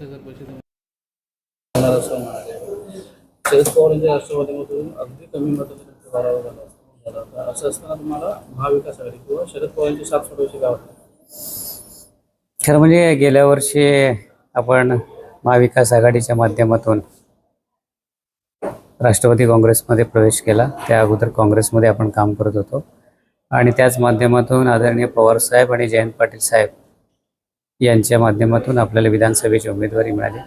पत्रकार परिषदेमध्ये होणार असं म्हणाले. शरद पवार यांच्या राष्ट्रवादीमधून अगदी कमी मतांचा झाला झाला असं असताना तुम्हाला महाविकास आघाडी किंवा शरद पवारांची साथ सोडवायची काय वाटतं? खरं म्हणजे गेल्या वर्षी आपण महाविकास आघाडीच्या माध्यमातून राष्ट्रवादी काँग्रेसमध्ये प्रवेश केला. त्या अगोदर काँग्रेसमध्ये आपण काम करत होतो. आणि त्याच माध्यमातून आदरणीय पवारसाहेब आणि जयंत पाटील साहेब यांच्या माध्यमातून आपल्याला विधानसभेची उमेदवारी मिळाली.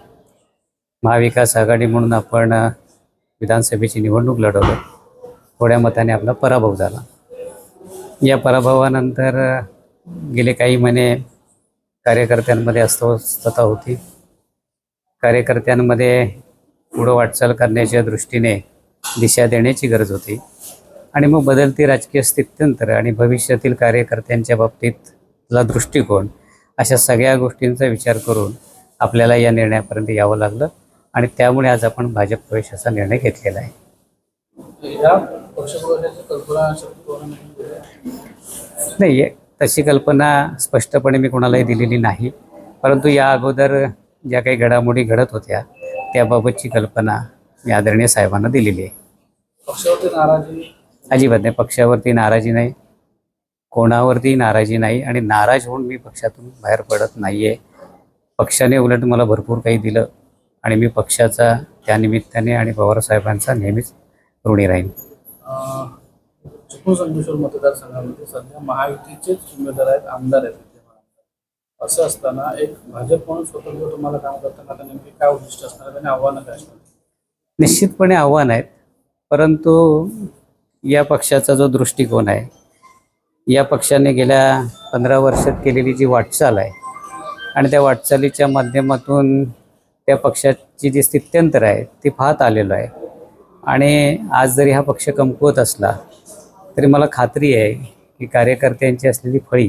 महाविकास आघाडी म्हणून आपण विधानसभेची निवडणूक लढवलो. थोड्या मताने आपला पराभव झाला. या पराभवानंतर गेले काही महिने कार्यकर्त्यांमध्ये अस्वस्थता होती. कार्यकर्त्यांमध्ये पुढं वाटचाल करण्याच्या दृष्टीने दिशा देण्याची गरज होती. आणि मग बदलती राजकीय स्थित्यंतर आणि भविष्यातील कार्यकर्त्यांच्या बाबतीतला दृष्टिकोन अशा सगळ्या गोष्टींचा विचार करून आपल्याला या निर्णयापर्यंत यावं लागलं आणि त्यामुळे आज आपण भाजप प्रवेशाचा निर्णय घेतलेला आहे. नाही तशी कल्पना स्पष्टपणे मी कोणालाही दिलेली नाही. परंतु या अगोदर ज्या काही घडामोडी घडत होत्या त्याबाबतची कल्पना मी आदरणीय साहेबांना दिलेली आहे. पक्षावरती नाराजी? अजिबात नाही पक्षावरती नाराजी नाही. कोणावरती नाराजी नाही आणि नाराज होऊन मी पक्षातून बाहेर पडत नाही आहे पक्षाने उलट मला भरपूर काही दिलं आणि मी पक्षाचा त्या निमित्ताने आणि पवारसाहेबांचा नेहमीच ऋणी राहीन. चिपळूण संगमेश्वर मतदारसंघामध्ये सध्या महायुतीचेच उमेदवार आहेत आमदार आहेत. असं असताना एक भाजप म्हणून स्वतंत्र तुम्हाला काम करताना आता नेमकी काय उद्दिष्ट असणार आहे आणि आव्हानं काय असणार निश्चितपणे आव्हान आहेत परंतु या पक्षाचा जो दृष्टिकोन आहे या पक्षाने गेल्या पंधरा वर्षात केलेली जी वाटचाल आहे आणि त्या वाटचालीच्या माध्यमातून त्या पक्षाची जी स्थित्यंतर आहे ती पाहत आलेलो आहे. आणि आज जरी हा पक्ष कमकुवत असला तरी मला खात्री आहे की कार्यकर्त्यांची असलेली फळी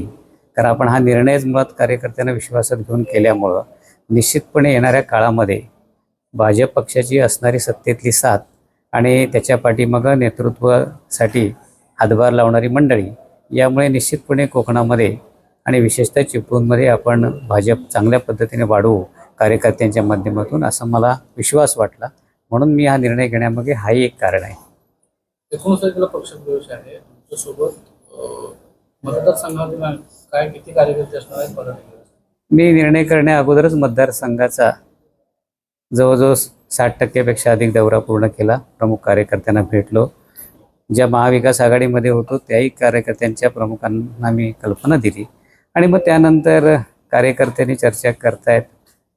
कारण आपण हा निर्णयच मुळात कार्यकर्त्यांना विश्वासात घेऊन केल्यामुळं निश्चितपणे येणाऱ्या काळामध्ये भाजप पक्षाची असणारी सत्तेतली साथ आणि त्याच्या पाठीमागं नेतृत्वासाठी हातभार लावणारी मंडळी यामुळे निश्चितपणे कोकणामध्ये आणि विशेषतः चिपळूणमध्ये आपण भाजप चांगल्या पद्धतीने वाढवू कार्यकर्त्यांच्या माध्यमातून असा मला विश्वास वाटला. म्हणून मी हा निर्णय घेण्यामागे हाही एक कारण आहे. पक्षप्रवेश आहे. तुमच्यासोबत अं, मतदारसंघातील काय किती कार्यकर्ते असणार आहेत बघा मी निर्णय करण्या अगोदरच मतदारसंघाचा जवळजवळ साठ टक्क्यापेक्षा अधिक दौरा पूर्ण केला. प्रमुख कार्यकर्त्यांना भेटलो. ज्या महाविकास आघाडीमध्ये होतो त्याही कार्यकर्त्यांच्या प्रमुखांना मी कल्पना दिली. आणि मग त्यानंतर कार्यकर्त्यांनी चर्चा करतायत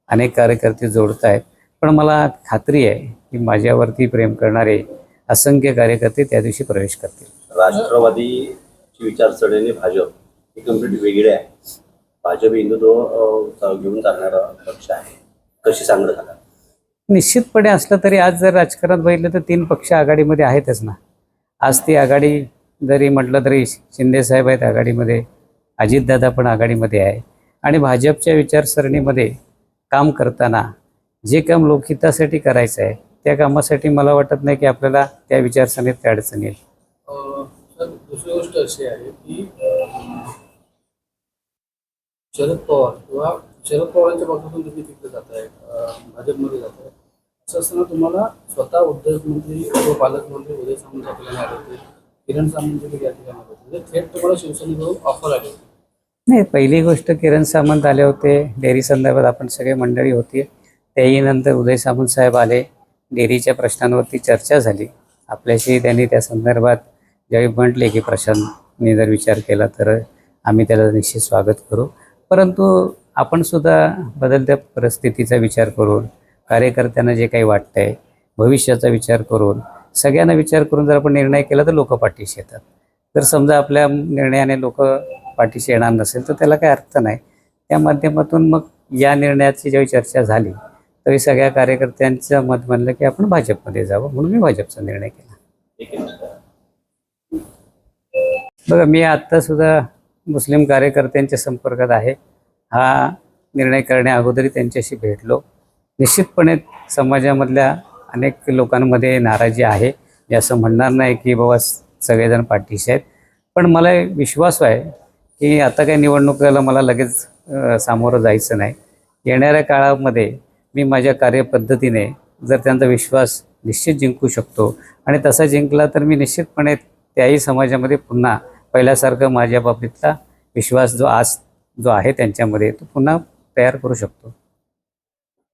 अनेक कार्यकर्ते जोडतायत. पण मला खात्री आहे की माझ्यावरती प्रेम करणारे असंख्य कार्यकर्ते त्या दिवशी प्रवेश करतील. राष्ट्रवादीची विचारसरणी भाजप ही कंप्लीट वेगळी आहे. भाजप हिंदुत्व घेऊन चालणारा पक्ष आहे. कशी सांगड झाला निश्चितपणे असलं तरी आज जर राजकारण बघितलं तर तीन पक्ष आघाडीमध्ये आहेतच ना. आज ती आघाडी जरी म्हटलं तरी शिंदेसाहेब आहेत आघाडीमध्ये अजितदादा पण आघाडीमध्ये आहे. आणि भाजपच्या विचारसरणीमध्ये काम करताना जे काम लोकहितासाठी करायचं आहे त्या कामासाठी मला वाटत नाही की आपल्याला त्या विचारसरणीत काय अडचण येईल. दुसरी गोष्ट अशी आहे की शरद पवार किंवा शरद पवारांच्या पक्षातून तुम्ही तिकडे जात आहे भाजपमध्ये जात आहे असं असताना तुम्हाला स्वतः उद्योगमंत्री व पालकमंत्री उदय सामंत आपल्याला ठिकाणी आले होते किरण सामंत देखील या ठिकाणी आले होते म्हणजे थेट तुम्हाला शिवसेनेकडून ऑफर आली होती. नाही पहिली गोष्ट किरण सामंत आले होते. डेअरी संदर्भात आपण सगळे मंडळी होती. त्याही नंतर उदय सामंत साहेब आले. डेअरीच्या प्रश्नांवरती चर्चा झाली. आपल्याशी त्यांनी त्या संदर्भात ज्यावेळी म्हटले की प्रशांतने जर विचार केला तर आम्ही त्याला निश्चित स्वागत करू. परंतु आपण सुद्धा बदलत्या परिस्थितीचा विचार करून कार्यकर्त्यांना जे काही वाटतंय भविष्याचा विचार करून सगळ्यांना विचार करून जर आपण निर्णय केला तर लोक पाठीशी येतात. जर समजा आपल्या निर्णयाने लोक पाठीशी येणार नसेल तर त्याला काही अर्थ नाही. त्या माध्यमातून मग या निर्णयाची ज्यावेळी चर्चा झाली तरी सगळ्या कार्यकर्त्यांचं मत म्हणलं की आपण भाजपमध्ये जावं म्हणून मी भाजपचा निर्णय केला. बघा मी आत्ता सुद्धा मुस्लिम कार्यकर्त्यांच्या संपर्कात आहे. हा निर्णय करण्या अगोदरी त्यांच्याशी भेटलो. निश्चितपणे समाजामधल्या अनेक लोकांमध्ये नाराजी आहे. मी असं म्हणणार नाही की बाबा सगळेजण पाठीशी आहेत. पण मला विश्वास आहे की आता काही निवडणुकीला मला लगेच सामोरं जायचं नाही. येणाऱ्या काळामध्ये मी माझ्या कार्यपद्धतीने जर त्यांचा विश्वास निश्चित जिंकू शकतो आणि तसा जिंकला तर मी निश्चितपणे त्याही समाजामध्ये पुन्हा पहिल्यासारखं माझ्या बाबतीतला विश्वास जो आज जो आहे त्यांच्यामध्ये तो पुन्हा तयार करू शकतो.